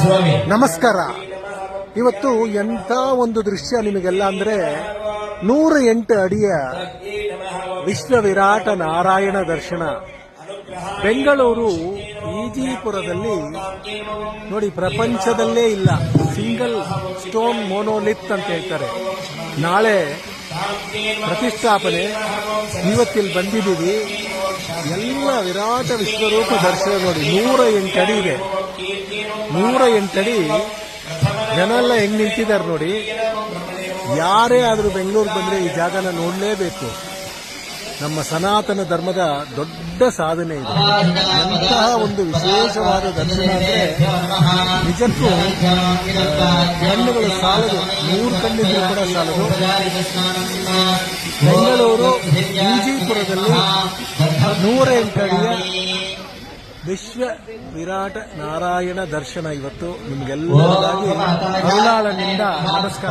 ಸ್ವಾಮಿ. ನಮಸ್ಕಾರ. ಇವತ್ತು ಎಂಥ ಒಂದು ದೃಶ್ಯ ನಿಮಗೆಲ್ಲ ಅಂದ್ರೆ ನೂರ ಎಂಟು ಅಡಿಯ ವಿಶ್ವ ವಿರಾಟ ನಾರಾಯಣ ದರ್ಶನ. ಬೆಂಗಳೂರು ಈಜಿಪುರದಲ್ಲಿ ನೋಡಿ ಪ್ರಪಂಚದಲ್ಲೇ ಇಲ್ಲ, ಸಿಂಗಲ್ ಸ್ಟೋನ್ ಮೋನೋಲಿತ್ ಅಂತ ಹೇಳ್ತಾರೆ. ನಾಳೆ ಪ್ರತಿಷ್ಠಾಪನೆ. ಇವತ್ತಿಲ್ಲಿ ಬಂದಿದ್ದೀವಿ. ಎಲ್ಲ ವಿರಾಟ ವಿಶ್ವರೂಪ ದರ್ಶನ ನೋಡಿ, ನೂರ ಎಂಟು ಅಡಿ ಇದೆ. ನೂರ ಎಂಟಡಿ ಜನ ಎಲ್ಲ ಹೆಂಗ್ ನಿಂತಿದ್ದಾರೆ ನೋಡಿ. ಯಾರೇ ಆದರೂ ಬೆಂಗಳೂರು ಬಂದ್ರೆ ಈ ಜಾಗನ ನೋಡಲೇಬೇಕು. ನಮ್ಮ ಸನಾತನ ಧರ್ಮದ ದೊಡ್ಡ ಸಾಧನೆ ಇದು. ಅಂತಹ ಒಂದು ವಿಶೇಷವಾದ ದರ್ಶನ ಅಂದ್ರೆ ನಿಜಕ್ಕೂ ಕಣ್ಣುಗಳು ಸಾಲದು, ಮೂರು ಕಣ್ಣಿದ್ರು ಕೂಡ ಸಾಲದು. ಬೆಂಗಳೂರು, ವಿಜಯಪುರದಲ್ಲಿ ನೂರ ಎಂಟಡಿಯ ವಿಶ್ವ ವಿರಾಟ ನಾರಾಯಣ ದರ್ಶನ ಇವತ್ತು. ನಿಮ್ಗೆಲ್ಲರಿಗಾಗಿ ಮೈಲಾಳನಿಂದ ನಮಸ್ಕಾರ.